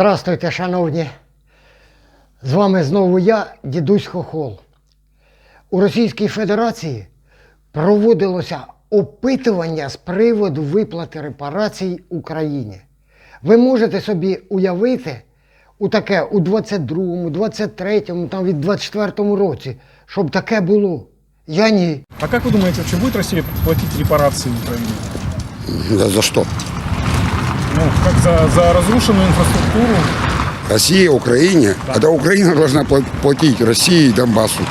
Здравствуйте, шановні. З вами знову я, дідусь Хохол. У Російській Федерації проводилося опитування з приводу виплати репарацій Україні. Ви можете собі уявити у таке у 22-му, 23-му, там від 24-му році, щоб таке було. Я ні. А как вы думаете, вообще будет Россия платить репарации Украине? Да за что? Ну, как за, за разрушенную инфраструктуру? Россия, Украине. Это Украина должна пла- платить России и Донбассу.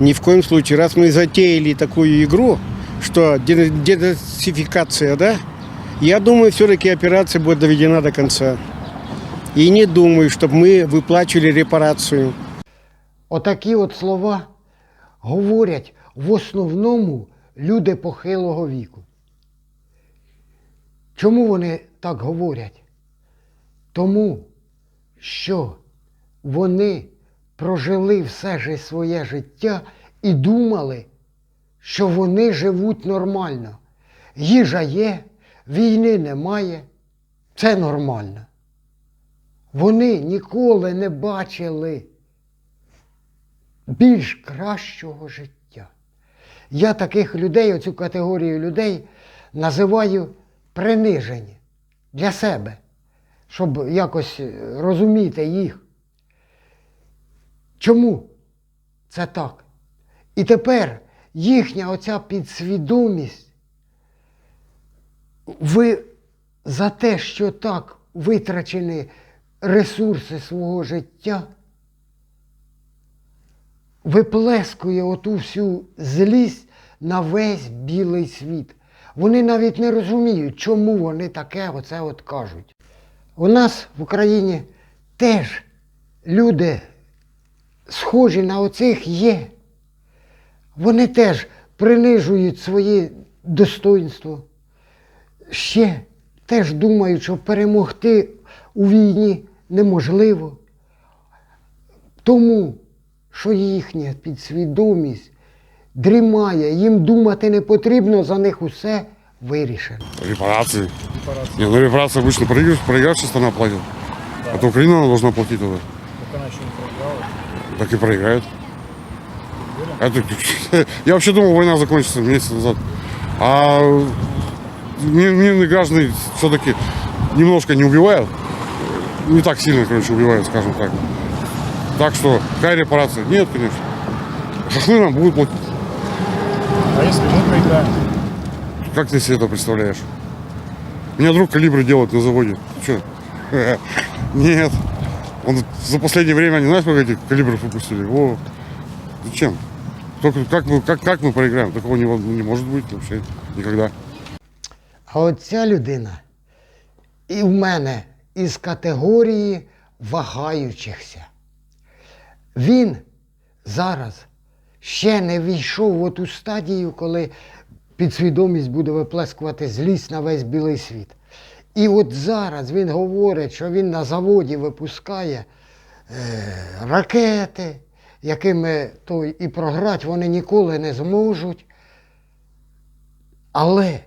Ни в коем случае. Раз мы затеяли такую игру, что де- денацификация, да, я думаю, все-таки операция будет доведена до конца. И не думаю, чтобы мы выплачивали репарацию. Отакі от слова говорять в основному люди похилого віку. Чому вони так говорять? Тому що вони прожили все своє життя і думали, що вони живуть нормально. Їжа є, війни немає. Це нормально. Вони ніколи не бачили більш кращого життя. Я таких людей, оцю категорію людей, називаю принижені для себе, щоб якось е, розуміти їх. Чому це так? І тепер їхня оця підсвідомість, ви за те, що так витрачені ресурси свого життя, виплескує оту всю злість на весь білий світ. Вони навіть не розуміють, чому вони таке оце от кажуть. У нас в Україні теж люди схожі на оцих є. Вони теж принижують своє достоинство. Ще теж думають, що перемогти у війні неможливо. Тому що їхня підсвідомість дрімає, їм думати не потрібно, за них усе вирішено. Репарации. Не, ну репарации обычно проигрыш, проигравшая страна платит. А то Украина она должна платить тогда. Так она еще не проиграла. Так и проиграет. Это, я вообще думал, война закончится месяц назад. А ми- мирные граждане все-таки немножко не убивают. Не так сильно, короче, убивают, скажем так. Так что, какая репарация? Нет, конечно. Шашлы нам будут платить. А если мы проиграем? Как ты себе это представляешь? У меня друг калибры делает на заводе. Че? Нет. Он за последнее время, не знаешь, сколько этих калибров выпустили? О, зачем? Только как мы, как, как мы проиграем? Такого не, не может быть вообще никогда. А оця людина і в мене із категорії вагаючихся. Він зараз ще не війшов в ту стадію, коли підсвідомість буде виплескувати злість на весь білий світ. І от зараз він говорить, що він на заводі випускає е, ракети, якими то і програти вони ніколи не зможуть. Але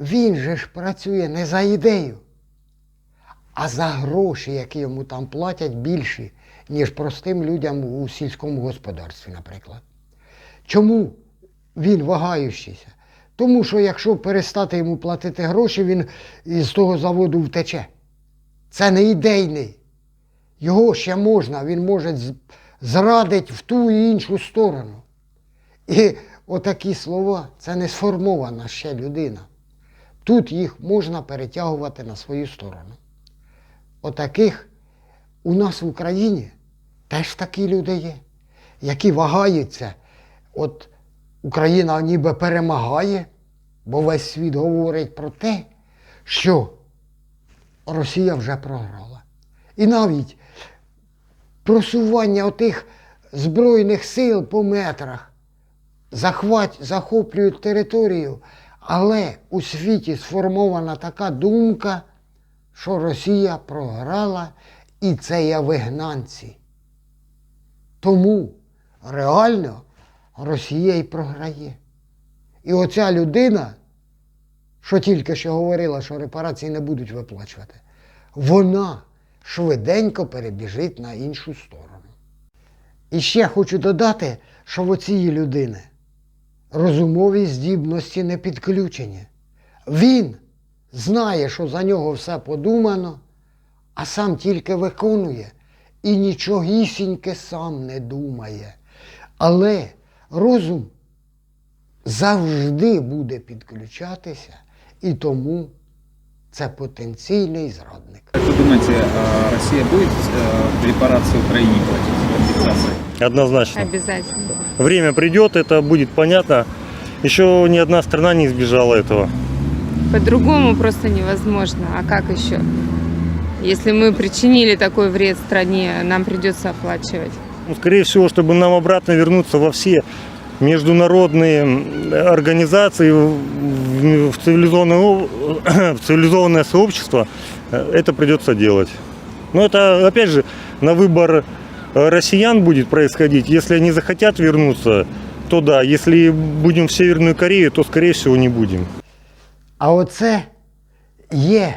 він же ж працює не за ідею, а за гроші, які йому там платять більші, ніж простим людям у сільському господарстві, наприклад. Чому він вагаючийся? Тому що якщо перестати йому платити гроші, він із того заводу втече. Це не ідейний. Його ще можна, він може з- зрадити в ту і іншу сторону. І отакі слова це не сформована ще людина. Тут їх можна перетягувати на свою сторону. Отаких у нас в Україні теж такі люди є, які вагаються. От Україна ніби перемагає, бо весь світ говорить про те, що Росія вже програла. І навіть просування отих Збройних сил по метрах захват, захоплюють територію, але у світі сформована така думка, що Росія програла і це є вигнанці. Тому реально Росія і програє. І оця людина, що тільки що говорила, що репарації не будуть виплачувати, вона швиденько перебіжить на іншу сторону. І ще хочу додати, що в оцієї людини розумові здібності не підключені. Він знає, що за нього все подумано, а сам тільки виконує і нічогісіньке сам не думає. Але розум завжди буде підключатися, і тому це потенційний зрадник. Как вы думаете, э, Россия будет э, репарации Украине платить, компенсации? Однозначно. Обязательно. Время придет, это будет понятно. Еще ни одна страна не избежала этого. По-другому просто невозможно. А как еще? Если мы причинили такой вред стране, нам придется оплачивать. Ну, скорее всего, чтобы нам обратно вернуться во все международные м, организации, в- в в цивилизованное, о- в цивилизованное сообщество, э, это придется делать. Но это, опять же, на выбор э, россиян будет происходить. Если они захотят вернуться, то да. Если будем в Северную Корею, то, скорее всего, не будем. А оце є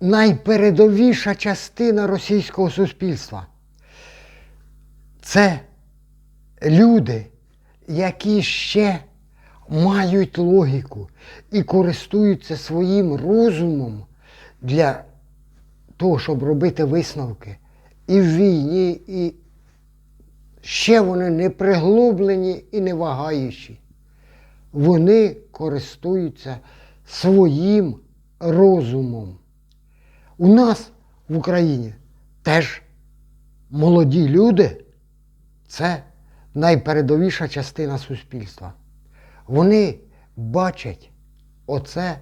найпередовіша частина російського суспільства. Це люди, які ще мають логіку і користуються своїм розумом для того, щоб робити висновки. І в війні, і ще вони не приглублені і не вагаючі вони користуються своїм розумом. У нас в Україні теж молоді люди це найпередовіша частина суспільства. Вони бачать оце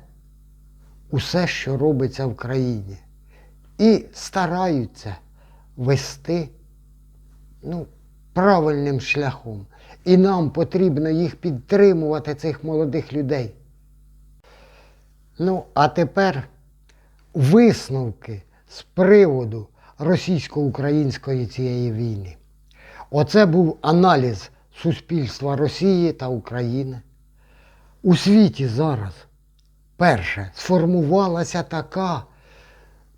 усе, що робиться в країні, і стараються вести ну, правильним шляхом. І нам потрібно їх підтримувати, цих молодих людей. Ну, а тепер висновки з приводу російсько-української цієї війни. Оце був аналіз суспільства Росії та України. У світі зараз перше сформувалася така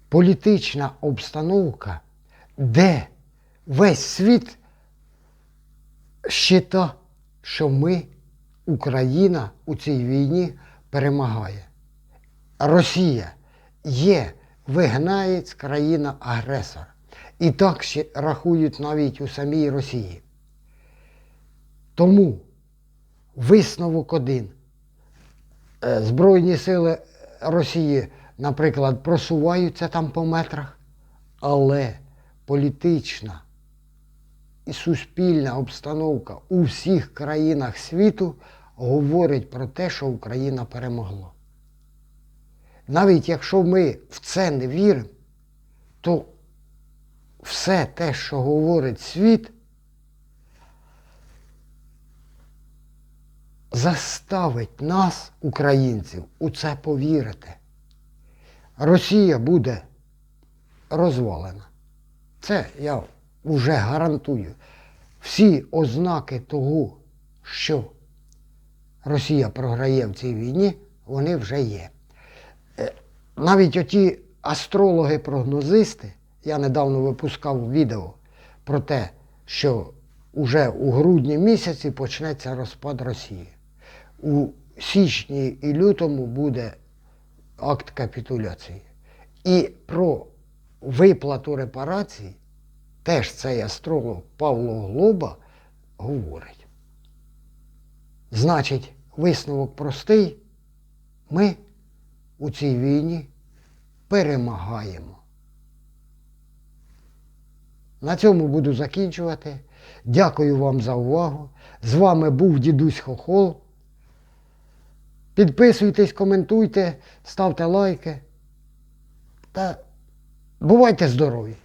політична обстановка, де весь світ щита, що ми, Україна, у цій війні перемагає. Росія є вигнаєць країна-агресор. І так ще рахують навіть у самій Росії. Тому висновок один. Е, Збройні сили Росії, наприклад, просуваються там по метрах, але політична і суспільна обстановка у всіх країнах світу говорить про те, що Україна перемогла. Навіть якщо ми в це не віримо, то все те, що говорить світ, заставить нас, українців, у це повірити. Росія буде розвалена. Це я вже гарантую. Всі ознаки того, що Росія програє в цій війні, вони вже є. Е, Навіть оті астрологи-прогнозисти, я недавно випускав відео про те, що уже у грудні місяці почнеться розпад Росії. У січні і лютому буде акт капітуляції. І про виплату репарацій теж цей астролог Павло Глоба говорить. Значить, висновок простий. Ми у цій війні перемагаємо. На цьому буду закінчувати. Дякую вам за увагу. З вами був дідусь Хохол. Підписуйтесь, коментуйте, ставте лайки. Та бувайте здорові!